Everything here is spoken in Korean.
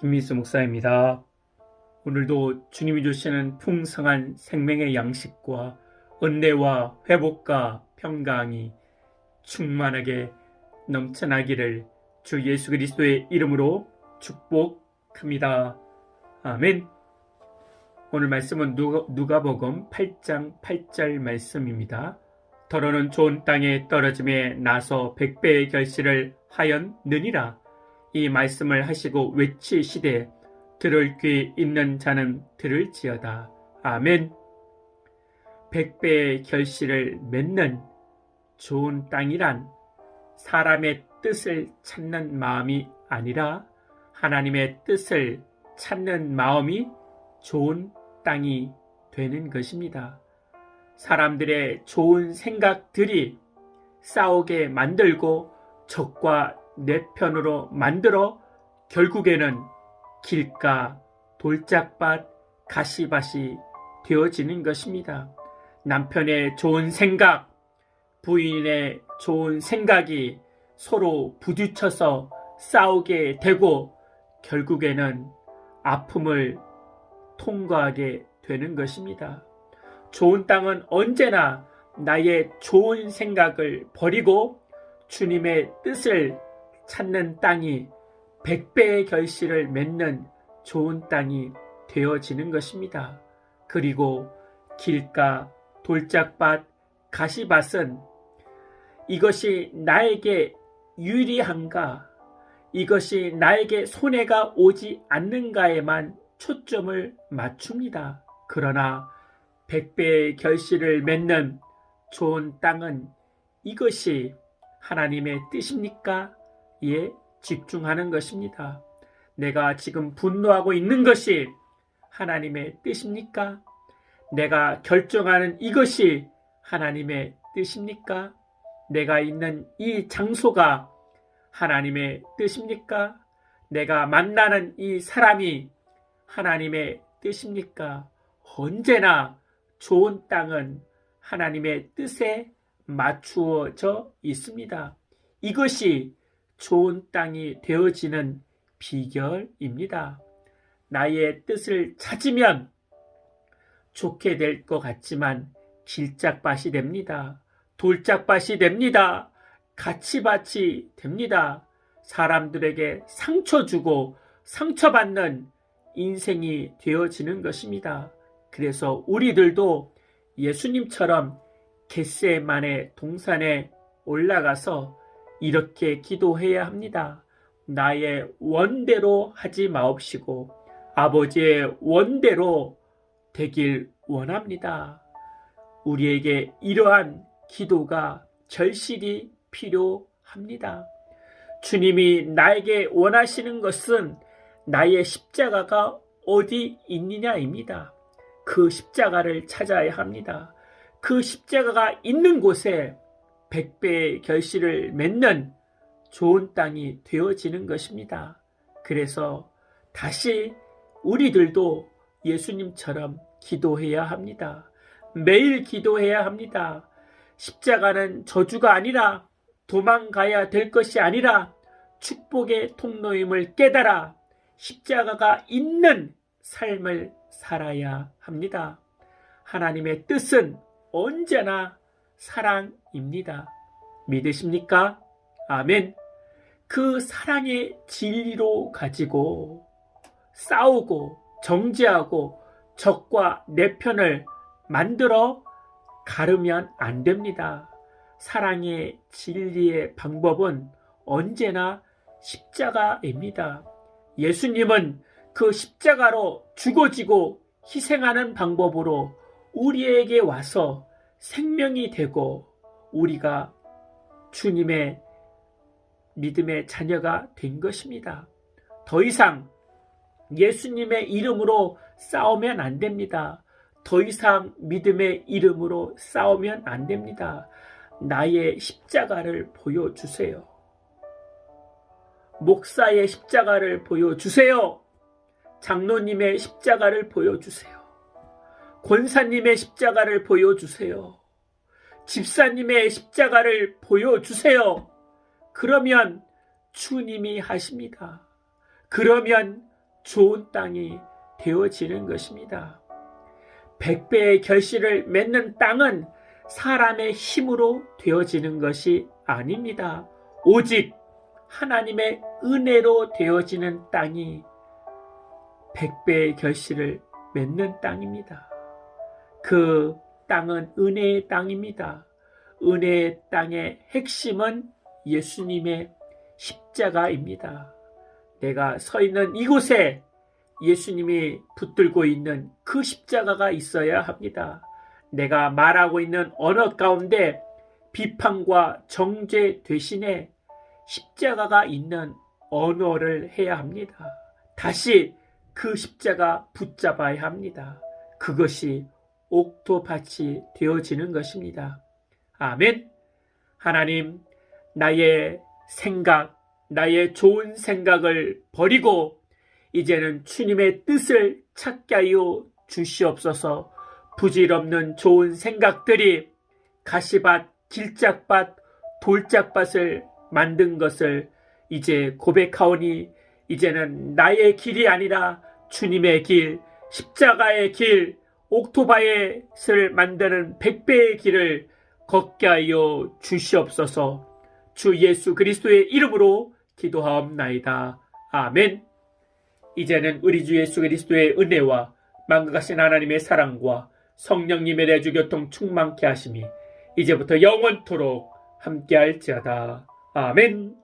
김민수 목사입니다. 오늘도 주님이 주시는 풍성한 생명의 양식과 은혜와 회복과 평강이 충만하게 넘쳐나기를 주 예수 그리스도의 이름으로 축복합니다. 아멘. 오늘 말씀은 누가, 누가복음 8장 8절 말씀입니다. 더러는 좋은 땅에 떨어짐에 나서 백배의 결실을 하였느니라. 이 말씀을 하시고 외치시되 들을 귀 있는 자는 들을지어다. 아멘. 백배의 결실을 맺는 좋은 땅이란 사람의 뜻을 찾는 마음이 아니라 하나님의 뜻을 찾는 마음이 좋은 땅이 되는 것입니다. 사람들의 좋은 생각들이 싸우게 만들고 적과 내 편으로 만들어 결국에는 길가, 돌짝밭, 가시밭이 되어지는 것입니다. 남편의 좋은 생각, 부인의 좋은 생각이 서로 부딪혀서 싸우게 되고 결국에는 아픔을 통과하게 되는 것입니다. 좋은 땅은 언제나 나의 좋은 생각을 버리고 주님의 뜻을 찾는 땅이 백배의 결실을 맺는 좋은 땅이 되어지는 것입니다. 그리고 길가, 돌짝밭, 가시밭은 이것이 나에게 유리한가, 이것이 나에게 손해가 오지 않는가에만 초점을 맞춥니다. 그러나 백배의 결실을 맺는 좋은 땅은 이것이 하나님의 뜻입니까? 예, 집중하는 것입니다. 내가 지금 분노하고 있는 것이 하나님의 뜻입니까? 내가 결정하는 이것이 하나님의 뜻입니까? 내가 있는 이 장소가 하나님의 뜻입니까? 내가 만나는 이 사람이 하나님의 뜻입니까? 언제나 좋은 땅은 하나님의 뜻에 맞추어져 있습니다. 이것이 좋은 땅이 되어지는 비결입니다. 나의 뜻을 찾으면 좋게 될 것 같지만 길짝밭이 됩니다. 돌짝밭이 됩니다. 가치밭이 됩니다. 사람들에게 상처 주고 상처받는 인생이 되어지는 것입니다. 그래서 우리들도 예수님처럼 겟세만의 동산에 올라가서 이렇게 기도해야 합니다. 나의 원대로 하지 마옵시고 아버지의 원대로 되길 원합니다. 우리에게 이러한 기도가 절실히 필요합니다. 주님이 나에게 원하시는 것은 나의 십자가가 어디 있느냐입니다. 그 십자가를 찾아야 합니다. 그 십자가가 있는 곳에 백배의 결실을 맺는 좋은 땅이 되어지는 것입니다. 그래서 다시 우리들도 예수님처럼 기도해야 합니다. 매일 기도해야 합니다. 십자가는 저주가 아니라 도망가야 될 것이 아니라 축복의 통로임을 깨달아 십자가가 있는 삶을 살아야 합니다. 하나님의 뜻은 언제나 사랑입니다. 믿으십니까? 아멘. 그 사랑의 진리로 가지고 싸우고 정죄하고 적과 내 편을 만들어 가르면 안 됩니다. 사랑의 진리의 방법은 언제나 십자가입니다. 예수님은 그 십자가로 죽어지고 희생하는 방법으로 우리에게 와서 생명이 되고 우리가 주님의 믿음의 자녀가 된 것입니다. 더 이상 예수님의 이름으로 싸우면 안 됩니다. 더 이상 믿음의 이름으로 싸우면 안 됩니다. 나의 십자가를 보여주세요. 목사의 십자가를 보여주세요. 장로님의 십자가를 보여주세요. 권사님의 십자가를 보여주세요. 집사님의 십자가를 보여주세요. 그러면 주님이 하십니다. 그러면 좋은 땅이 되어지는 것입니다. 백배의 결실을 맺는 땅은 사람의 힘으로 되어지는 것이 아닙니다. 오직 하나님의 은혜로 되어지는 땅이 백배의 결실을 맺는 땅입니다. 그 땅은 은혜의 땅입니다. 은혜의 땅의 핵심은 예수님의 십자가입니다. 내가 서 있는 이곳에 예수님이 붙들고 있는 그 십자가가 있어야 합니다. 내가 말하고 있는 언어 가운데 비판과 정죄 대신에 십자가가 있는 언어를 해야 합니다. 다시 그 십자가 붙잡아야 합니다. 그것이 옥토밭이 되어지는 것입니다. 아멘. 하나님, 나의 생각, 나의 좋은 생각을 버리고 이제는 주님의 뜻을 찾게 하여 주시옵소서 부질없는 좋은 생각들이 가시밭, 길짝밭, 돌짝밭을 만든 것을 이제 고백하오니 이제는 나의 길이 아니라 주님의 길, 십자가의 길, 옥토바이를 만드는 백배의 길을 걷게 하여 주시옵소서 주 예수 그리스도의 이름으로 기도하옵나이다. 아멘. 이제는 우리 주 예수 그리스도의 은혜와 망각하신 하나님의 사랑과 성령님의 내주 교통 충만케 하심이 이제부터 영원토록 함께할지어다. 아멘.